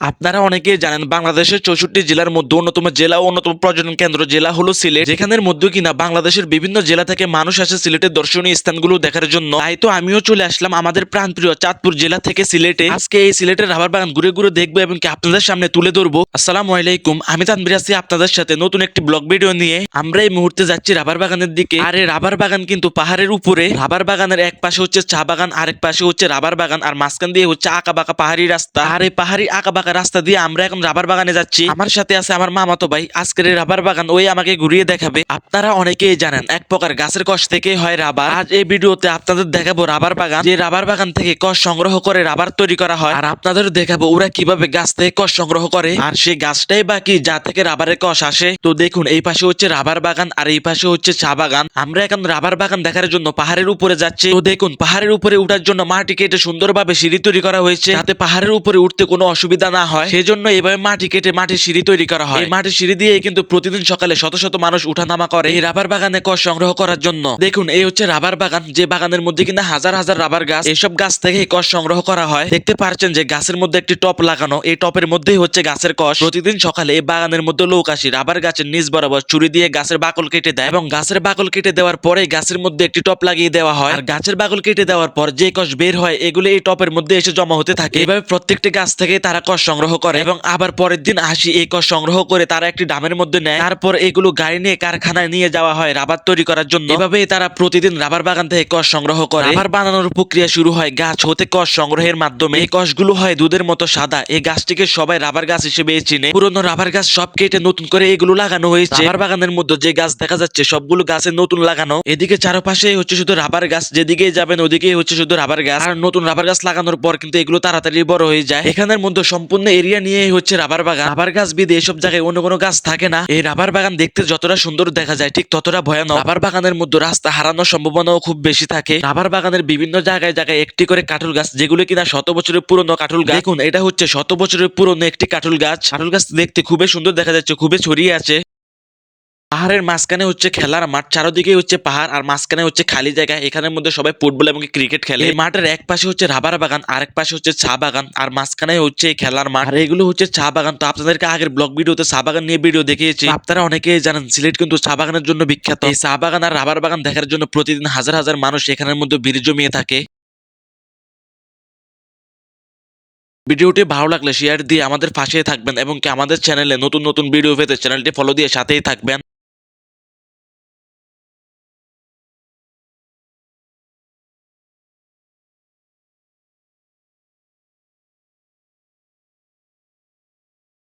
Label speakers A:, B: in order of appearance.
A: আপনারা অনেকেই জানেন বাংলাদেশের চৌষট্টি জেলার মধ্যে অন্যতম জেলা ও অন্যতম পর্যটন কেন্দ্র জেলা হলো সিলেট। যেখানের মধ্যে কিনা বাংলাদেশের বিভিন্ন জেলা থেকে মানুষ আসে সিলেটের দর্শনীয় স্থানগুলো দেখার জন্য। তাই তো আমিও চলে আসলাম আমাদের প্রাণপ্রিয় চাঁদপুর জেলা থেকে সিলেটে। আজকে এই সিলেটের রাবার বাগান ঘুরে ঘুরে দেখব এবং কি আপনাদের সামনে তুলে ধরবো। আসসালামু আলাইকুম, আমি তানবির আছি আপনাদের সাথে নতুন একটি ব্লগ ভিডিও নিয়ে। আমরা এই মুহূর্তে যাচ্ছি রাবার বাগানের দিকে। আর এই রাবার বাগান কিন্তু পাহাড়ের উপরে। রাবার বাগানের এক পাশে হচ্ছে চা বাগান, আরেক পাশে হচ্ছে রাবার বাগান। আর মাঝখান দিয়ে হচ্ছে আঁকা বাঁকা পাহাড়ি রাস্তা। আর এই পাহাড়ি আঁকা বাঁকা রাস্তা দিয়ে আমরা এখন রাবার বাগানে যাচ্ছি। আমার সাথে আছে আমার মামাতো ভাই। আজকের রাবার বাগান ওই আমাকে ঘুরিয়ে দেখাবে। আপনারা অনেকেই জানেন, এক প্রকার গাছের কষ থেকে হয় রাবার। আজ এই ভিডিওতে আপনাদের দেখাবো রাবার বাগান। যে রাবার বাগান থেকে কষ সংগ্রহ করে রাবার তৈরি করা হয়। আর আপনাদের দেখাবো ওরা কীভাবে গাছ থেকে কষ সংগ্রহ করে। আর সেই গাছটাই বাকি, যা থেকে রাবারের কষ আসে। তো দেখুন, এই পাশে হচ্ছে রাবার বাগান আর এই পাশে হচ্ছে চা বাগান। আমরা এখন রাবার বাগান দেখার জন্য পাহাড়ের উপরে যাচ্ছি। তো দেখুন, পাহাড়ের উপরে উঠার জন্য মাটি কেটে সুন্দরভাবে সিঁড়ি তৈরি করা হয়েছে। যাতে পাহাড়ের উপরে উঠতে কোনো অসুবিধা না হয়। সেই জন্য এভাবে মাটি কেটে মাটির সিঁড়ি তৈরি করা হয়। এই মাটির সিঁড়ি দিয়ে কিন্তু প্রতিদিন সকালে শত শত মানুষ উঠানামা করে এই রাবার বাগানে কষ সংগ্রহ করার জন্য। দেখুন এই হচ্ছে রাবার বাগান যে বাগানের মধ্যে কিনা হাজার হাজার রাবার গাছ এইসব গাছ থেকে কষ সংগ্রহ করা হয়। দেখতে পারছেন যে গাছের মধ্যে একটি টপ লাগানো এই টপের মধ্যেই হচ্ছে গাছের কষ প্রতিদিন সকালে এই বাগানের মধ্যে লোক আসি রাবার গাছের নিচ বরাবর ছুরি দিয়ে গাছের বাকল কেটে দেয় এবং গাছের বাকল কেটে দেওয়ার পরে গাছের মধ্যে একটি টপ লাগিয়ে দেওয়া হয়। আর গাছের বাকল কেটে দেওয়ার পর যে কষ বের হয় এগুলো এই টপের মধ্যে এসে জমা হতে থাকে। এভাবে প্রত্যেকটি গাছ থেকে তারা কষ সংগ্রহ করে এবং আবার পরের দিন আসি এই কষ সংগ্রহ করে তারা একটি ডামের মধ্যে নেয়। তারপর এগুলো গাড়ি নিয়ে কারখানায় নিয়ে যাওয়া হয় রাবার তৈরি করার জন্য। এভাবেই তারা প্রতিদিন রাবার বাগান থেকে কষ সংগ্রহ করে। রাবার বানানোর প্রক্রিয়া শুরু হয় গাছ হতে কষ সংগ্রহের মাধ্যমে। এই কষগুলো হয় দুধের মতো সাদা। এই গাছটিকে সবাই রাবার গাছ হিসেবে চিনে। পুরনো রাবার গাছ সব কেটে নতুন করে এগুলো লাগানো হয়েছে। রাবার বাগানের মধ্যে যে গাছ দেখা যাচ্ছে সবগুলো গাছে নতুন লাগানো। এদিকে চারপাশে হচ্ছে শুধু রাবার গাছ যেদিকে যাবেন ওদিকে হচ্ছে শুধু রাবার গাছ। আর নতুন রাবার গাছ লাগানোর পর কিন্তু এগুলো তাড়াতাড়ি বড় হয়ে যায়। এখানের মধ্যে সম্পূর্ণ এরিয়া নিয়ে হচ্ছে রাবার বাগান। রাবার গাছ বিধে এসব জায়গায় অন্য কোনো গাছ থাকে না। এই রাবার বাগান দেখতে যতটা সুন্দর দেখা যায়, ঠিক ততটা ভয়ানক। রাবার বাগানের মধ্যে রাস্তা হারানোর সম্ভাবনাও খুব বেশি থাকে। রাবার বাগানের বিভিন্ন জায়গায় জায়গায় একটি করে কাঠুল গাছ, যেগুলো কিনা শত বছরের পুরনো কাঠুল গাছ। দেখুন, এটা হচ্ছে শত বছরের পুরনো একটি কাঠুল গাছ। কাঠুল গাছ দেখতে খুবই সুন্দর দেখা যাচ্ছে, খুবই ছড়িয়ে আছে। পাহাড়ের মাঝখানে হচ্ছে খেলার মাঠ, চারদিকে হচ্ছে পাহাড় আর মাঝখানে হচ্ছে খালি জায়গা। এখানের মধ্যে সবাই ফুটবল এবং ক্রিকেট খেলে। এই মাঠের এক পাশে হচ্ছে রাবার বাগান, আরেক পাশে হচ্ছে চা বাগান আর মাঝখানে হচ্ছে খেলার মাঠ। আর এগুলো হচ্ছে চা বাগান। তো আপনাদেরকে আগের ব্লগ ভিডিওতে চা বাগান নিয়ে ভিডিও দেখিয়েছি। আপনারা অনেকেই জানেন, সিলেট কিন্তু চা বাগানের জন্য বিখ্যাত। এই চা বাগান আর রাবার বাগান দেখার জন্য প্রতিদিন হাজার হাজার মানুষ এখানের মধ্যে ভিড় জমিয়ে থাকে। ভিডিওটি ভালো লাগলে শেয়ার দিয়ে আমাদের পাশে থাকবেন এবং কি আমাদের চ্যানেলে নতুন নতুন ভিডিও পেতে চ্যানেলটি ফলো দিয়ে সাথেই থাকবেন।